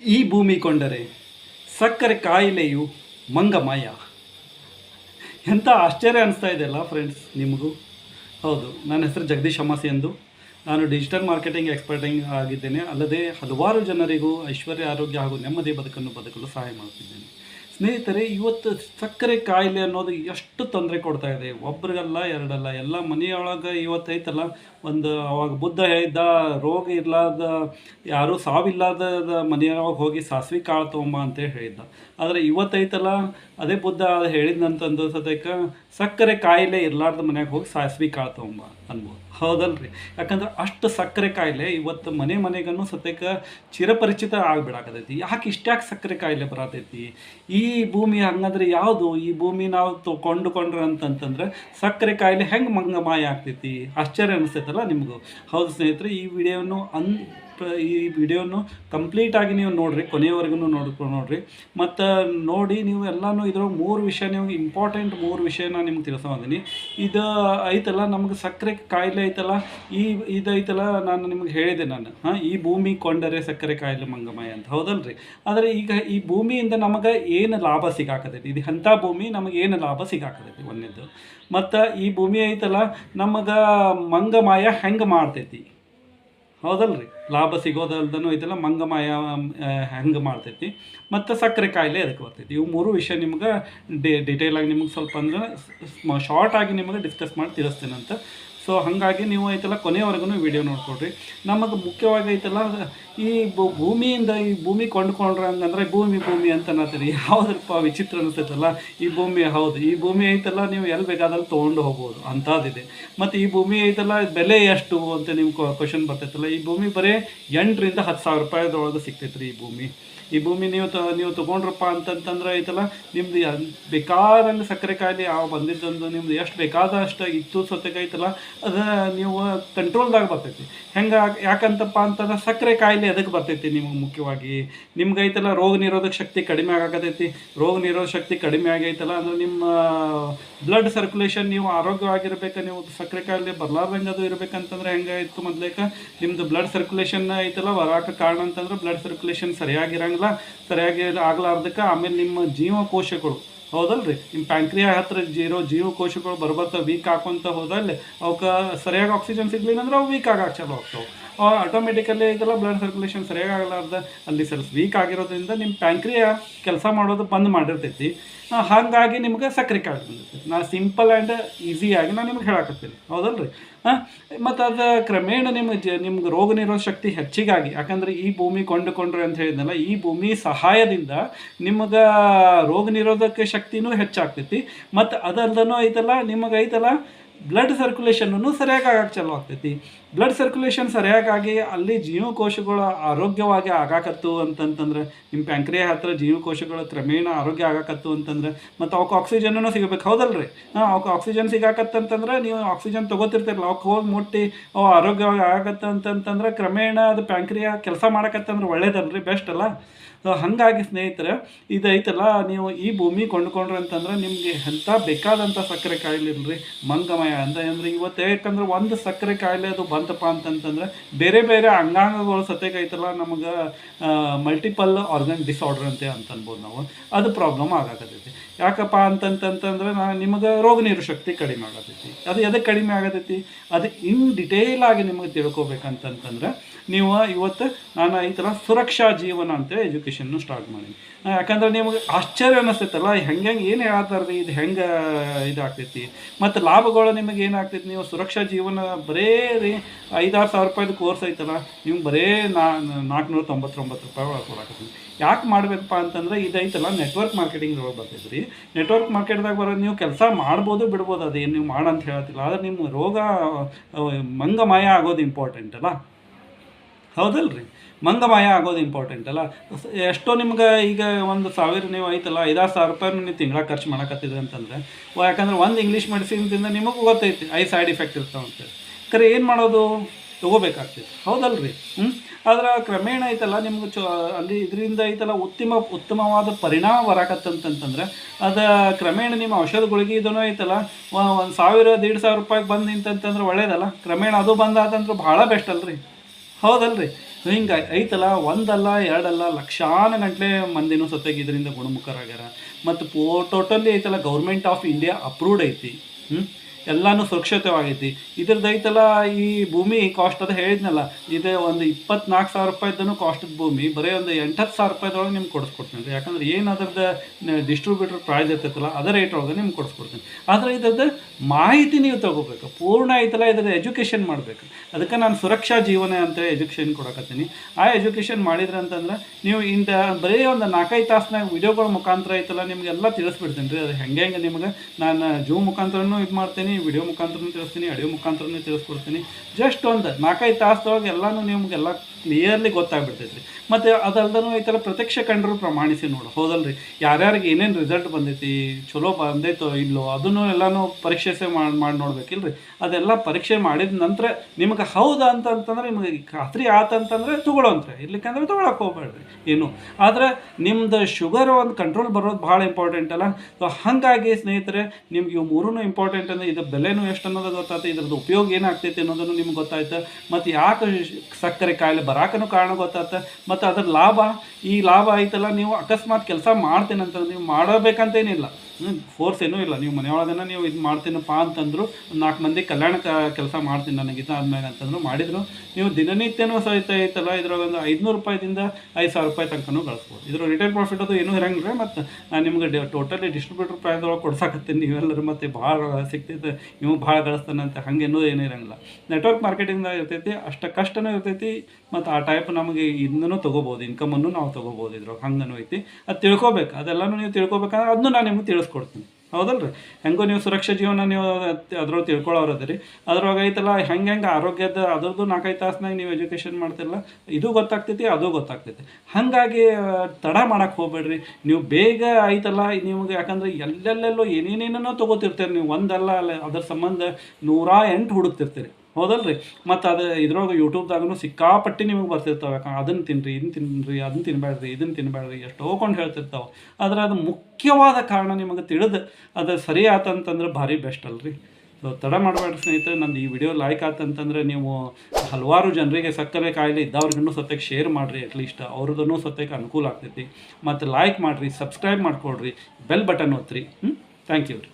ಈ ಭೂಮಿ ಕೊಂಡರೆ ಸಕ್ಕರೆ ಕಾಯಿಲೆಯು ಮಂಗಮಯ. ಎಂಥ ಆಶ್ಚರ್ಯ ಅನಿಸ್ತಾ ಇದೆಯಲ್ಲ ಫ್ರೆಂಡ್ಸ್ ನಿಮಗೂ? ಹೌದು, ನನ್ನ ಹೆಸರು ಜಗದೀಶ್ ಅಮಾಸಿ ಎಂದು. ನಾನು ಡಿಜಿಟಲ್ ಮಾರ್ಕೆಟಿಂಗ್ ಎಕ್ಸ್ಪರ್ಟಿಂಗ್ ಆಗಿದ್ದೇನೆ. ಅಲ್ಲದೆ ಹಲವಾರು ಜನರಿಗೂ ಐಶ್ವರ್ಯ, ಆರೋಗ್ಯ ಹಾಗೂ ನೆಮ್ಮದಿ ಬದುಕನ್ನು ಬದುಕಲು ಸಹಾಯ ಮಾಡುತ್ತಿದ್ದೇನೆ. ಸ್ನೇಹಿತರೆ, ಇವತ್ತು ಸಕ್ಕರೆ ಕಾಯಿಲೆ ಅನ್ನೋದು ಎಷ್ಟು ತೊಂದರೆ ಕೊಡ್ತಾ ಇದೆ? ಒಬ್ರಿಗಲ್ಲ, ಎರಡಲ್ಲ. ಎಲ್ಲ ಮನೆಯೊಳಗೆ ಇವತ್ತು ಐತಲ್ಲ, ಒಂದು ಅವಾಗ ಬುದ್ಧ ಹೇಳಿದ್ದ, ರೋಗ ಇರಲಾರ್ದ, ಯಾರೂ ಸಾವಿಲ್ಲದ ಮನೆಯೊಳಗೆ ಹೋಗಿ ಸಾಸಿವೆ ಕಾಳು ತೊಗೊಂಬ ಅಂತ ಹೇಳಿದ್ದ. ಆದರೆ ಇವತ್ತೈತಲ್ಲ ಅದೇ ಬುದ್ಧ ಹೇಳಿದ್ನಂತಂದು ಸದ್ಯಕ್ಕೆ, ಸಕ್ಕರೆ ಕಾಯಿಲೆ ಇರಲಾರ್ದ ಮನೆಯಾಗ ಹೋಗಿ ಸಾಸಿವೆ ಕಾಳು ತೊಗೊಂಬ. ಅನ್ಬೋದು. ಹೌದಲ್ರಿ. ಯಾಕಂದ್ರೆ ಅಷ್ಟು ಸಕ್ಕರೆ ಕಾಯಿಲೆ ಇವತ್ತು ಮನೆ ಮನೆಗನ್ನು ಸದ್ಯಕ್ಕೆ ಚಿರಪರಿಚಿತ ಆಗ್ಬಿಡಾಕತೈತಿ ಯಾಕೆ ಇಷ್ಟ್ಯಾಕೆ ಸಕ್ಕರೆ ಕಾಯಿಲೆ ಬರತೈತಿ? ಈ ಭೂಮಿ ಹಂಗಂದ್ರೆ ಯಾವುದು? ಈ ಭೂಮಿ ನಾವು ತೊ ಕೊಂಡುಕೊಂಡ್ರೆ ಅಂತಂತಂದ್ರೆ ಸಕ್ಕರೆ ಕಾಯಿಲೆ ಹೆಂಗೆ ಮಂಗಮಾಯ ಆಗ್ತೈತಿ? ಆಶ್ಚರ್ಯ ಅನಿಸ್ತೈತಲ್ಲ ನಿಮಗೂ. ಹೌದು ಸ್ನೇಹಿತರೆ, ಈ ವಿಡಿಯೋನು ಅನ್ ಈ ವಿಡಿಯೋನು ಕಂಪ್ಲೀಟಾಗಿ ನೀವು ನೋಡಿರಿ ಕೊನೆಯವರೆಗೂ ನೋಡ್ಕೊಂಡು ನೋಡಿರಿ. ಮತ್ತು ನೋಡಿ ನೀವು ಎಲ್ಲಾನು ಇದ್ರ ಮೂರು ವಿಷಯ, ನೀವು ಇಂಪಾರ್ಟೆಂಟ್ ಮೂರು ವಿಷಯನ ನಿಮ್ಗೆ ತಿಳಿಸೋದಿನಿ ಇದು ಐತಲ್ಲ, ನಮ್ಗೆ ಸಕ್ಕರೆ ಕಾಯಿಲೆ ಐತಲ್ಲ, ಈ ಇದೈತಲ್ಲ ನಾನು ನಿಮ್ಗೆ ಹೇಳಿದೆ ನಾನು. ಹಾಂ, ಈ ಭೂಮಿ ಕೊಂಡರೆ ಸಕ್ಕರೆ ಕಾಯಿಲೆ ಮಂಗಮಯ ಅಂತ. ಹೌದಲ್ರಿ? ಆದರೆ ಈಗ ಈ ಭೂಮಿಯಿಂದ ನಮಗೆ ಏನು ಲಾಭ ಸಿಗಾಕತೈತಿ? ಇದು ಅಂಥ ಭೂಮಿ ನಮಗೆ ಏನು ಲಾಭ ಸಿಗಾಕತೈತಿ? ಒಂದೇದು ಮತ್ತು ಈ ಭೂಮಿ ಐತಲ್ಲ, ನಮಗೆ ಮಂಗಮಾಯ ಹೆಂಗೆ ಮಾಡ್ತೈತಿ? ಹೌದಲ್ರಿ. ಲಾಭ ಸಿಗೋದಲ್ದನೂ ಐತಲ್ಲ, ಮಂಗಮಾಯ ಹೆಂಗೆ ಮಾಡ್ತೈತಿ. ಮತ್ತು ಸಕ್ಕರೆ ಕಾಯಿಲೆ ಅದಕ್ಕೆ ಬರ್ತೈತಿ. ಇವು ಮೂರು ವಿಷಯ ನಿಮ್ಗೆ ಡಿ ಡಿಟೇಲಾಗಿ ನಿಮ್ಗೆ ಸ್ವಲ್ಪ ಅಂದ್ರೆ ಶಾರ್ಟ್ ಆಗಿ ನಿಮಗೆ ಡಿಸ್ಕಸ್ ಮಾಡಿ ತಿಳಿಸ್ತೇನಂತ. ಸೊ ಹಾಗಾಗಿ ನೀವು ಐತಲ್ಲ ಕೊನೆಯವರೆಗೂ ವಿಡಿಯೋ ನೋಡ್ಕೊಳ್ರಿ. ನಮಗೆ ಮುಖ್ಯವಾಗಿ ಐತಲ್ಲ, ಈ ಭೂಮಿಯಿಂದ ಈ ಭೂಮಿ ಕೊಂಡ್ಕೊಂಡ್ರೆ ಹಂಗಂದ್ರೆ ಭೂಮಿ ಭೂಮಿ ಅಂತ ಅನ್ನತ್ತೀರಿ. ಯಾವುದಪ್ಪ ವಿಚಿತ್ರ ಅನಿಸ್ತೈತಲ್ಲ. ಈ ಭೂಮಿ, ಹೌದು. ಈ ಭೂಮಿ ಐತಲ್ಲ, ನೀವು ಎಲ್ಲಿ ಬೇಕಾದಲ್ಲಿ ತೊಗೊಂಡು ಹೋಗ್ಬೋದು. ಅಂಥದ್ದಿದೆ. ಮತ್ತು ಈ ಭೂಮಿ ಐತಲ್ಲ, ಬೆಲೆ ಎಷ್ಟು ಅಂತ ನಿಮ್ಗೆ ಕ್ವಶನ್ ಬರ್ತೈತಲ್ಲ. ಈ ಭೂಮಿ ಬರೀ ಎಂಟರಿಂದ ಹತ್ತು ಸಾವಿರ ರೂಪಾಯಿದೊಳಗೆ ಸಿಗ್ತೈತೆ ರೀ ಈ ಭೂಮಿ. ಈ ಭೂಮಿ ನೀವು ತ, ನೀವು ತೊಗೊಂಡ್ರಪ್ಪ ಅಂತಂತಂದ್ರೆ ಐತಲ್ಲ, ನಿಮ್ದು ಬೇಕಾದಲ್ಲಿ ಸಕ್ಕರೆ ಕಾಯಿಲೆ ಯಾವ ಬಂದಿದ್ದಂದು ನಿಮ್ದು ಎಷ್ಟು ಬೇಕಾದಷ್ಟು ಇತ್ತು ಸೊತೆಗೆ ಐತಲ್ಲ, ಅದು ನೀವು ಕಂಟ್ರೋಲ್ದಾಗ ಬರ್ತೈತಿ. ಹೆಂಗೆ ಯಾಕಂತಪ್ಪ ಅಂತಂದ್ರೆ ಸಕ್ಕರೆ ಕಾಯಿಲೆ ಅದಕ್ಕೆ ಬರ್ತೈತಿ ನಿಮಗೆ ಮುಖ್ಯವಾಗಿ? ನಿಮ್ಗೆ ಐತಲ್ಲ ರೋಗ ನಿರೋಧಕ ಶಕ್ತಿ ಕಡಿಮೆ ಆಗಕತ್ತೈತಿ ರೋಗ ನಿರೋಧಕ ಶಕ್ತಿ ಕಡಿಮೆ ಆಗೈತಲ್ಲ, ಅಂದ್ರೆ ನಿಮ್ಮ ಬ್ಲಡ್ ಸರ್ಕ್ಯುಲೇಷನ್ ನೀವು ಆರೋಗ್ಯವಾಗಿರ್ಬೇಕು, ನೀವು ಸಕ್ಕರೆ ಕಾಯಿಲೆ ಬರ್ಲಾರ್ದಂಗೆ ಅದು ಇರ್ಬೇಕಂತಂದ್ರೆ ಹೆಂಗೆ ಇತ್ತು ಮೊದ್ಲೇಕ? ನಿಮ್ದು ಬ್ಲಡ್ ಸರ್ಕ್ಯುಲೇಷನ್ ಐತಲ್ಲ ಬರಾಕ ಕಾರಣ ಅಂತಂದ್ರೆ ಬ್ಲಡ್ ಸರ್ಕ್ಯುಲೇಷನ್ ಸರಿಯಾಗಿರಂಗಿಲ್ಲ ಸರಿಯಾಗಿ ಆಗ್ಲಾರ್ದಕ್ಕೆ ಆಮೇಲೆ ನಿಮ್ಮ ಜೀವಕೋಶಗಳು, ಹೌದಲ್ರಿ? ನಿಮ್ಮ ಪ್ಯಾಂಕ್ರಿಯಾ ಹತ್ರ ಜೀರೋ ಜೀವಕೋಶಗಳು ಬರ್ಬರ್ತಾವೆ ವೀಕ್ ಹಾಕೊಂತ ಹೋದಲ್ಲಿ ಅವಕ್ಕೆ ಸರಿಯಾಗಿ ಆಕ್ಸಿಜನ್ ಸಿಗ್ಲಿಲ್ಲ ಅಂದ್ರೆ ಅವು ವೀಕ್ ಆಗಕ್ಕೆ ಚಲೋ ಆಗ್ತಾವೆ. ಆಟೋಮೆಟಿಕಲಿ ಇದೆಲ್ಲ ಬ್ಲಡ್ ಸರ್ಕ್ಯುಲೇಷನ್ ಸರಿಯಾಗಿ ಆಗಲಾರ್ದ, ಅಲ್ಲಿ ಸೆಲ್ಸ್ ವೀಕ್ ಆಗಿರೋದ್ರಿಂದ ನಿಮ್ಮ ಪ್ಯಾಂಕ್ರಿಯ ಕೆಲಸ ಮಾಡೋದು ಬಂದ್ ಮಾಡಿರ್ತೈತಿ. ಹಾಗಾಗಿ ನಿಮ್ಗೆ ಸಕ್ಕರೆ ಕಾರ್ಡ್ ಬಂದಿರ್ತೈತಿ. ನಾ ಸಿಂಪಲ್ ಆ್ಯಂಡ್ ಈಸಿಯಾಗಿ ನಾನು ನಿಮ್ಗೆ ಹೇಳಕತ್ತೀನಿ. ಹೌದಲ್ರಿ? ಹಾಂ ಮತ್ತು ಅದು ಕ್ರಮೇಣ ನಿಮ್ಗೆ ಜ, ನಿಮ್ಗೆ ರೋಗ ನಿರೋಧ ಶಕ್ತಿ ಹೆಚ್ಚಿಗಾಗಿ, ಯಾಕಂದರೆ ಈ ಭೂಮಿ ಕೊಂಡುಕೊಂಡ್ರೆ ಅಂತ ಹೇಳಿದ್ನಲ್ಲ, ಈ ಭೂಮಿ ಸಹಾಯದಿಂದ ನಿಮಗೆ ರೋಗ ನಿರೋಧಕ ಶಕ್ತಿನೂ ಹೆಚ್ಚಾಗ್ತೈತಿ. ಮತ್ತು ಅದಲ್ದನೂ ಐತಲ್ಲ, ನಿಮಗೆ ಐತಲ್ಲ ಬ್ಲಡ್ ಸರ್ಕ್ಯುಲೇಷನ್ನು ಸರಿಯಾಗಿ ಆಗಕ್ಕೆ ಚಾಲು ಆಗ್ತೈತಿ. ಬ್ಲಡ್ ಸರ್ಕ್ಯುಲೇಷನ್ ಸರಿಯಾಗಿ ಅಲ್ಲಿ ಜೀವಕೋಶಗಳು ಆರೋಗ್ಯವಾಗಿ ಆಗಾಕತ್ತು ಅಂತಂತಂದ್ರೆ ನಿಮ್ಮ ಪ್ಯಾಂಕ್ರಿಯ ಹತ್ರ ಜೀವಕೋಶಗಳು ಕ್ರಮೇಣ ಆರೋಗ್ಯ ಆಗಾಕತ್ತು ಅಂತಂದ್ರೆ, ಮತ್ತು ಅವಕ್ಕೆ ಆಕ್ಸಿಜನ್ನು ಸಿಗಬೇಕು. ಹೌದಲ್ರಿ? ಹಾಂ ಅವಕ್ಕೆ ಆಕ್ಸಿಜನ್ ಸಿಗಾಕತ್ತಂತಂದ್ರೆ, ನೀವು ಆಕ್ಸಿಜನ್ ತೊಗೋತಿರ್ತಿರಲ್ಲ ಅವಕ್ಕೆ ಹೋಗಿ ಮುಟ್ಟಿ ಅವು ಆರೋಗ್ಯವಾಗಿ ಆಗತ್ತಂತಂತಂದ್ರೆ ಕ್ರಮೇಣ ಅದು ಪ್ಯಾಂಕ್ರಿಯಾ ಕೆಲಸ ಮಾಡಕತ್ತಂದ್ರೆ ರೀ ಬೆಸ್ಟ್ ಅಲ್ಲ? ಸೊ ಹಾಗಾಗಿ ಸ್ನೇಹಿತರೆ, ಇದೈತಲ್ಲ, ನೀವು ಈ ಭೂಮಿ ಕೊಂಡ್ಕೊಂಡ್ರೆ ಅಂತಂದ್ರೆ ನಿಮಗೆ ಎಂಥ ಬೇಕಾದಂಥ ಸಕ್ಕರೆ ಕಾಯಿಲೆ ಇಲ್ರಿ, ಮಂಗಮಯ ಅಂತ ಅಂದ್ರೆ ಇವತ್ತು ಯಾಕಂದ್ರೆ ಒಂದು ಸಕ್ಕರೆ ಕಾಯಿಲೆ ಅದು ಬಂತಪ್ಪ ಅಂತಂತಂದ್ರೆ ಬೇರೆ ಬೇರೆ ಅಂಗಾಂಗಗಳು ಸತ್ಯಕ್ಕೆ ಐತಲ್ಲ, ನಮಗೆ ಮಲ್ಟಿಪಲ್ ಆರ್ಗನ್ ಡಿಸಾರ್ಡರ್ ಅಂತ ಅಂತನ್ಬೋದು ನಾವು. ಅದು ಪ್ರಾಬ್ಲಮ್ ಆಗಕತ್ತೈತಿ. ಯಾಕಪ್ಪ ಅಂತಂತಂತಂದ್ರೆ ನಾ, ನಿಮಗೆ ರೋಗ ನೀರು ಶಕ್ತಿ ಕಡಿಮೆ ಆಗತೈತಿ. ಅದು ಎದಕ್ಕೆ ಕಡಿಮೆ ಆಗತೈತಿ? ಅದು ಇನ್ ಡಿಟೇಲ್ ಆಗಿ ನಿಮಗೆ ತಿಳ್ಕೊಬೇಕಂತಂತಂದ್ರೆ, ನೀವು ಇವತ್ತು ನಾನು ಈ ಥರ ಸುರಕ್ಷಾ ಜೀವನ ಅಂತೇಳಿ ಎಜುಕೇಷನ್ನು ಸ್ಟಾರ್ಟ್ ಮಾಡಿ. ಯಾಕಂದ್ರೆ ನಿಮಗೆ ಆಶ್ಚರ್ಯ ಅನ್ನಿಸ್ತೈತಲ್ಲ ಹೆಂಗೆ ಹೆಂಗೆ ಏನು ಹೇಳ್ತಾರ್ರಿ ಇದು ಹೆಂಗೆ ಇದಾಗ್ತೈತಿ? ಮತ್ತು ಲಾಭಗಳು ನಿಮಗೆ ಏನಾಗ್ತೈತಿ ನೀವು ಸುರಕ್ಷಾ ಜೀವನ ಬರೇ ರೀ ಐದಾರು ಸಾವಿರ ರೂಪಾಯಿದು ಕೋರ್ಸ್ ಐತಲ್ಲ, ನಿಮ್ಗೆ ಬರೇ ನಾ ನಾಲ್ಕುನೂರ ತೊಂಬತ್ತೊಂಬತ್ತು ರೂಪಾಯಿ ಒಳಗೆ ಕೊಡಾಕತ್ತೀನಿ ಯಾಕೆ ಮಾಡಬೇಕಪ್ಪ ಅಂತಂದ್ರೆ ಇದೈತಲ್ಲ ನೆಟ್ವರ್ಕ್ ಮಾರ್ಕೆಟಿಂಗ್ ಒಳಗೆ ಬರ್ತೈತಿ ರೀ. ನೆಟ್ವರ್ಕ್ ಮಾರ್ಕೆಟ್ದಾಗ ಬರೋದು ನೀವು ಕೆಲಸ ಮಾಡ್ಬೋದು, ಬಿಡ್ಬೋದು, ಅದೇನು ನೀವು ಮಾಡಂತ ಹೇಳ್ತಿಲ್ಲ. ಆದರೆ ನಿಮ್ಮ ರೋಗ ಮಂಗಮಯ ಆಗೋದು ಇಂಪಾರ್ಟೆಂಟ್ ಅಲ್ಲ. ಹೌದಲ್ರಿ? ಮಂಗಮಯ ಆಗೋದು ಇಂಪಾರ್ಟೆಂಟ್ ಅಲ್ಲ? ಎಷ್ಟೋ ನಿಮ್ಗೆ ಈಗ ಒಂದು ಸಾವಿರ ನೀವು ಐತಲ್ಲ, ಐದಾರು ಸಾವಿರ ರೂಪಾಯಿ ನೀವು ತಿಂಗಳ ಖರ್ಚು ಮಾಡಕತ್ತಿದ್ರಿ ಅಂತಂದ್ರೆ ಯಾಕಂದ್ರೆ ಒಂದು ಇಂಗ್ಲೀಷ್ ಮೆಡಿಸಿನ್ದಿಂದ ನಿಮಗೆ ಗೊತ್ತೈತಿ ಐ ಸೈಡ್ ಇಫೆಕ್ಟ್ ಇರ್ತಾವೆ ಅಂತೇಳಿ ಖರೆ, ಏನು ಮಾಡೋದು? ತೊಗೋಬೇಕಾಗ್ತೈತಿ. ಹೌದಲ್ರಿ? ಹ್ಞೂ ಆದ್ರೆ ಕ್ರಮೇಣ ಐತಲ್ಲ, ನಿಮ್ಗೆ ಚೊ ಅಲ್ಲಿ ಇದರಿಂದ ಐತಲ್ಲ, ಉತ್ತಮ, ಉತ್ತಮವಾದ ಪರಿಣಾಮ ಬರಾಕತ್ತಂತಂತಂದ್ರೆ, ಅದು ಕ್ರಮೇಣ ನಿಮ್ಮ ಔಷಧಗಳಿಗೆ ಇದನ್ನು ಐತಲ್ಲ ಒಂದು ಸಾವಿರ, ದೀಡ್ ಸಾವಿರ ರೂಪಾಯಿಗೆ ಬಂದು ನಿಂತಂತಂದ್ರೆ ಒಳ್ಳೇದಲ್ಲ? ಕ್ರಮೇಣ ಅದು ಬಂದಾತಂದ್ರೆ ಭಾಳ ಬೆಸ್ಟ್ ಅಲ್ರಿ? ಹೌದಲ್ರಿ? ಸೊ ಹಿಂಗೆ ಐತಲ್ಲ, ಒಂದಲ್ಲ, ಎರಡಲ್ಲ, ಲಕ್ಷಾನ ಗಂಟ್ಲೆ ಮಂದಿನೂ ಸತ್ಯಾಗಿ ಇದರಿಂದ ಗುಣಮುಖರಾಗ್ಯಾರ. ಮತ್ತು ಪೋ ಟೋಟಲಿ ಐತಲ್ಲ ಗೌರ್ಮೆಂಟ್ ಆಫ್ ಇಂಡಿಯಾ ಅಪ್ರೂವ್ಡ್ ಐತಿ. ಹ್ಞೂ ಎಲ್ಲಾನು ಸುರಕ್ಷಿತವಾಗೈತಿ ಇದ್ರದ್ದು ಐತಲ್ಲ, ಈ ಭೂಮಿ ಕಾಸ್ಟ್ ಅದು ಹೇಳಿದ್ನಲ್ಲ, ಇದು ಒಂದು ಇಪ್ಪತ್ನಾಲ್ಕು ಸಾವಿರ ರೂಪಾಯಿದನು ಕಾಸ್ಟದ ಭೂಮಿ, ಬರೀ ಒಂದು ಎಂಟತ್ತು ಸಾವಿರ ರೂಪಾಯಿದೊಳಗೆ ನಿಮ್ಗೆ ಕೊಡಿಸ್ಕೊಡ್ತೀನಿ ಯಾಕಂದ್ರೆ ಏನು ಅದ್ರದ್ದು ಡಿಸ್ಟ್ರಿಬ್ಯೂಟರ್ ಪ್ರೈಸ್ ಇರ್ತೈತಲ್ಲ, ಅದೇ ರೇಟ್ ಒಳಗೆ ನಿಮ್ಗೆ ಕೊಡಿಸ್ಕೊಡ್ತೀನಿ. ಆದರೆ ಇದ್ರದ್ದು ಮಾಹಿತಿ ನೀವು ತಗೋಬೇಕು, ಪೂರ್ಣ ಐತಲ್ಲ ಇದ್ರದ್ದು ಎಜುಕೇಷನ್ ಮಾಡಬೇಕು. ಅದಕ್ಕೆ ನಾನು ಸುರಕ್ಷಾ ಜೀವನ ಅಂತ ಎಜುಕೇಷನ್ ಕೊಡಕತ್ತೀನಿ. ಆ ಎಜುಕೇಷನ್ ಮಾಡಿದ್ರೆ ಅಂತಂದ್ರೆ ನೀವು ಇಂದ ಬರೀ ಒಂದು ನಾಲ್ಕೈದು ತಾಸ್ನಾಗ ವಿಡಿಯೋಗಳ ಮುಖಾಂತರ ಐತಲ್ಲ, ನಿಮಗೆಲ್ಲ ತಿಳಿಸ್ಬಿಡ್ತೀನಿ ರೀ. ಅದು ಹೆಂಗೆ ಹೆಂಗೆ ನಿಮಗೆ, ನಾನು ಜೂಮ್ ಮುಖಾಂತರನೂ ಇದು ಮಾಡ್ತೀನಿ ವಿಡಿಯೋ ಮುಖಾಂತರನೂ ತಿಳಿಸ್ತೀನಿ ಆಡಿಯೋ ಮುಖಾಂತರನೂ ತಿಳಿಸ್ಕೊಡ್ತೀನಿ. ಜಸ್ಟ್ ಒಂದು, ನಾಲ್ಕೈದು ತಾಸದೊಳಗೆ ಎಲ್ಲನೂ ನಿಮಗೆಲ್ಲ ಕ್ಲಿಯರ್ಲಿ ಗೊತ್ತಾಗ್ಬಿಡ್ತೈತೆ ರೀ ಮತ್ತು ಅದಲ್ದನೂ ಈ ಥರ ಪ್ರತ್ಯಕ್ಷ ಕಂಡರೂ ಪ್ರಮಾಣಿಸಿ ನೋಡು, ಹೌದಲ್ರಿ? ಯಾರ್ಯಾರಿಗೆ ಏನೇನು ರಿಸಲ್ಟ್ ಬಂದೈತಿ, ಚಲೋ ಬಂದೈತೋ ಇಲ್ಲೋ, ಅದನ್ನು ಎಲ್ಲನೂ ಪರೀಕ್ಷೆ ಮಾಡಿ ಮಾಡಿ ನೋಡ್ಬೇಕಿಲ್ರಿ? ಅದೆಲ್ಲ ಪರೀಕ್ಷೆ ಮಾಡಿದ ನಂತರ ನಿಮಗೆ ಹೌದಾ ಅಂತಂತಂದ್ರೆ ನಿಮಗೆ ಖಾತ್ರಿ ಆತಂತಂದ್ರೆ ತೊಗೊಳೋಂತ್ರೆ. ಇರ್ಲಿಕ್ಕಂದ್ರೆ ತೊಗೊಳಕ್ಕೆ ಹೋಗ್ಬೇಡ್ರಿ, ಏನು? ಆದರೆ ನಿಮ್ದು ಶುಗರ್ ಒಂದು ಕಂಟ್ರೋಲ್ ಬರೋದು ಭಾಳ ಇಂಪಾರ್ಟೆಂಟ್ ಅಲ್ಲ? ಸೊ ಹಾಗಾಗಿ ಸ್ನೇಹಿತರೆ, ನಿಮ್ಗೆ ಇವು ಮೂರೂ ಇಂಪಾರ್ಟೆಂಟ್ ಅಂದರೆ ಇದು ಬೆಲೆನೂ ಎಷ್ಟು ಅನ್ನೋದು ಗೊತ್ತಾಯ್ತು ಇದ್ರದ್ದು ಉಪಯೋಗ ಏನಾಗ್ತೈತೆ ಅನ್ನೋದನ್ನು ನಿಮ್ಗೆ ಗೊತ್ತಾಯ್ತು. ಮತ್ತು ಯಾಕೆ ಸಕ್ಕರೆ ಕಾಯಿಲೆ ಬರಾಕನೂ ಕಾರಣ ಗೊತ್ತಾಯ್ತು ಮತ್ತು ಅದರ ಲಾಭ, ಈ ಲಾಭ ಐತಲ್ಲ ನೀವು ಅಕಸ್ಮಾತ್ ಕೆಲಸ ಮಾಡ್ತೇನೆ ಅಂತ ನೀವು ಮಾಡಬೇಕಂತೇನಿಲ್ಲ. ಫೋರ್ಸ್ ಏನೂ ಇಲ್ಲ. ನೀವು ಮನೆಯೊಳಗನ ನೀವು ಇದು ಮಾಡ್ತೀನಪ್ಪ ಅಂತಂದ್ರು, ನಾಲ್ಕು ಮಂದಿ ಕಲ್ಯಾಣ ಕೆಲಸ ಮಾಡ್ತೀನಿ ನನಗೆ ಇದಾದ್ಮೇಲೆ ಅಂತಂದ್ರು ಮಾಡಿದ್ರು. ನೀವು ದಿನನಿತ್ಯನೂ ಸಹಿತ ಐತಲ್ಲ ಇದ್ರಾಗ ಒಂದು ಐದುನೂರು ರೂಪಾಯಿದಿಂದ ಐದು ಸಾವಿರ ರೂಪಾಯಿ ತನಕನೂ ಗಳಿಸ್ಬೋದು. ಇದ್ರ ರಿಟರ್ನ್ ಪ್ರಾಫಿಟ್ ಅದು ಏನೂ ಇರಂಗಿಲ್ಲ ಮತ್ತು ನಾನು ನಿಮ್ಗೆ ಡಿ ಟೋಟಲಿ ಡಿಸ್ಟ್ರಿಬ್ಯೂಟರ್ ಪ್ರೈಸ್ ಒಳಗೆ ಕೊಡ್ಸಾಕತ್ತೀನಿ. ನೀವೆಲ್ಲರೂ ಮತ್ತು ಭಾಳ ಸಿಗ್ತೈತೆ, ನೀವು ಭಾಳ ಗಳಿಸ್ತಾನಂತೆ ಹಾಗೇನೂ ಏನೂ ಇರಂಗಿಲ್ಲ. ನೆಟ್ವರ್ಕ್ ಮಾರ್ಕೆಟಿಂಗ್ದಾಗ ಇರ್ತೈತಿ ಅಷ್ಟು ಕಷ್ಟನೂ ಇರ್ತೈತಿ, ಮತ್ತು ಆ ಟೈಪ್ ನಮಗೆ ಇದನ್ನೂ ತೊಗೋಬೋದು ಇನ್ಕಮನ್ನು ನಾವು ತೊಗೋಬೋದು ಇದ್ರಾಗ. ಹಂಗನೂ ಐತಿ. ಅದು ತಿಳ್ಕೊಬೇಕು. ಅದೆಲ್ಲನೂ ನೀವು ತಿಳ್ಕೊಬೇಕಂದ್ರೆ ಅದನ್ನು ನಾನು ನಿಮ್ಗೆ ತಿಳಿಸ್ಕೊಡ್ತೀನಿ ಹೌದಲ್ರಿ? ಹೆಂಗೋ ನೀವು ಸುರಕ್ಷಾ ಜೀವನ ನೀವು ಅದ್ರೊಳಗೆ ತಿಳ್ಕೊಳ್ಳೋರದ್ರಿ ಅದ್ರೊಳಗೆ ಐತಲ್ಲ, ಹೆಂಗೆ ಹೆಂಗೆ ಆರೋಗ್ಯದ ಅದ್ರದ್ದು ನಾಲ್ಕೈದು ತಾಸ್ನಾಗ ನೀವು ಎಜುಕೇಷನ್ ಮಾಡ್ತಿರಲ್ಲ ಇದು ಗೊತ್ತಾಗ್ತೈತಿ, ಅದು ಗೊತ್ತಾಗ್ತೈತಿ. ಹಾಗಾಗಿ ತಡ ಮಾಡೋಕ್ಕೆ ಹೋಗ್ಬೇಡ್ರಿ. ನೀವು ಬೇಗ ಐತಲ್ಲ, ನಿಮಗೆ ಯಾಕಂದರೆ ಎಲ್ಲೆಲ್ಲೆಲ್ಲೋ ಏನೇನೇನೋ ತೊಗೋತಿರ್ತೀರಿ ನೀವು. ಒಂದಲ್ಲ, ಅಲ್ಲ, ಅದ್ರ ಸಂಬಂಧ ನೂರ ಎಂಟು ಹುಡುಕ್ತಿರ್ತೀರಿ. ಹೌದಲ್ರಿ? ಮತ್ತು ಅದು ಇದ್ರೊಳಗೆ ಯೂಟ್ಯೂಬ್ದಾಗೂ ಸಿಕ್ಕಾಪಟ್ಟಿ ನಿಮಗೆ ಬರ್ತಿರ್ತಾವೆ. ಯಾಕಂದ್ರೆ ಅದನ್ನು ತಿನ್ನಿರಿ ಇದನ್ನು ತಿನ್ನಿರಿ ಅದನ್ನು ತಿನ್ನಬೇಡ್ರಿ ಇದನ್ನು ತಿನ್ನಬೇಡ್ರಿ ಎಷ್ಟೋ ಕೊಂಡು ಹೇಳ್ತಿರ್ತಾವೆ ಆದ್ರೆ ಅದು ಮುಖ್ಯವಾದ ಕಾರಣ ನಿಮಗೆ ತಿಳಿದು ಅದು ಸರಿ ಆತಂತಂದ್ರೆ ಭಾರಿ ಬೆಸ್ಟ್ ಅಲ್ರಿ. ಸೊ ತಡ ಮಾಡಬೇಡ್ರಿ ಸ್ನೇಹಿತರೆ, ನಂದು ಈ ವಿಡಿಯೋ ಲೈಕ್ ಆತಂತಂದ್ರೆ ನೀವು ಹಲವಾರು ಜನರಿಗೆ ಸಕ್ಕರೆ ಕಾಯಿಲೆ ಇದ್ದವ್ರಿಗೂ ಸತ್ಯಕ್ಕೆ ಶೇರ್ ಮಾಡಿರಿ ಅಟ್ಲೀಸ್ಟ್ ಅವ್ರದ್ದೂ ಸತ್ಯಕ್ಕೆ ಅನುಕೂಲ ಆಗ್ತೈತಿ. ಮತ್ತು ಲೈಕ್ ಮಾಡಿರಿ ಸಬ್ಸ್ಕ್ರೈಬ್ ಮಾಡ್ಕೊಳ್ರಿ ಬೆಲ್ ಬಟನ್ ಒತ್ತಿರಿ ಹ್ಞೂ ಥ್ಯಾಂಕ್ ಯು ರೀ